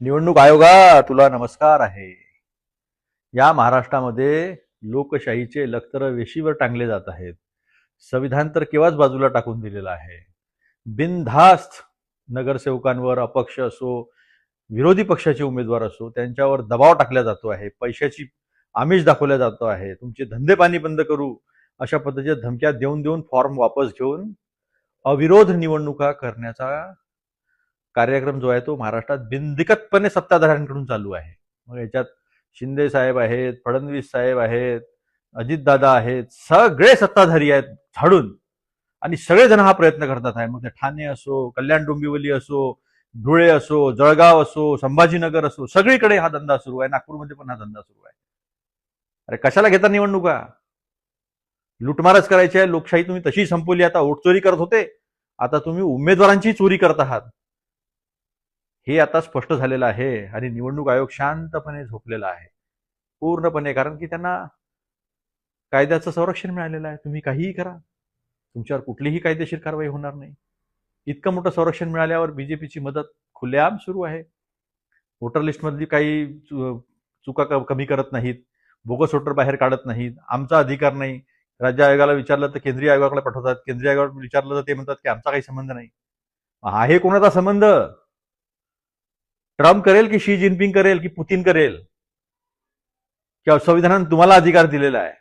निवडणूक आयोगा तुला नमस्कार आहे. या महाराष्ट्रामध्ये लोकशाहीचे लखतर वेशीवर टांगले जात आहेत. संविधान तर केव्हाच बाजूला टाकून दिलेलं आहे? बिनधास्त नगरसेवकांवर अपक्ष असो विरोधी पक्षाचे उमेदवार असो त्यांच्यावर दबाव टाकला जातो आहे. पैशाची आमिष दाखवल्या जातो आहे. तुमचे धंदे पाणी बंद करू अशा पद्धतीच्या धमक्या देऊन देऊन फॉर्म वापस घेऊन अविरोध निवडणुका करण्याचा कार्यक्रम जो आहे तो महाराष्ट्रात बिनदिकतपणे सत्ताधाऱ्यांकडून चालू आहे. मग याच्यात शिंदे साहेब आहेत फडणवीस साहेब आहेत अजितदादा आहेत सगळे सत्ताधारी आहेत झाडून. आणि सगळेजण हा प्रयत्न करतात आहे. मग ते ठाणे असो कल्याण डोंबिवली असो धुळे असो जळगाव असो संभाजीनगर असो सगळीकडे हा धंदा सुरू आहे. नागपूरमध्ये पण हा धंदा सुरू आहे. अरे कशाला घेता निवडणुका? लुटमारच करायची आहे. लोकशाही तुम्ही तशी संपवली. आता ओटचोरी करत होते. आता तुम्ही उमेदवारांची चोरी करत आहात. हे आता स्पष्ट झालेलं आहे आणि निवडणूक आयोग शांतपणे झोपलेला आहे. पूर्णपणे कारण की त्यांना कायद्याचं संरक्षण मिळालेलं आहे. तुम्ही काहीही करा. तुमच्यावर कुठलीही कायदेशीर कारवाई होणार नाही. इतकं मोठं संरक्षण मिळाल्यावर बीजेपीची मदत खुलेआम सुरू आहे. वोटर लिस्टमधली काही चुका कमी करत नाहीत. बोगस वोटर बाहेर काढत नाहीत. आमचा अधिकार नाही. राज्य आयोगाला विचारलं तर केंद्रीय आयोगाकडे पाठवतात. केंद्रीय आयोगाला विचारलं तर ते म्हणतात की आमचा काही संबंध नाही. आहे कोणाचा संबंध? ट्रम्प करेल की शी जिनपिंग करेल की पुतीन करेल? किंवा संविधानाने तुम्हाला अधिकार दिलेला आहे?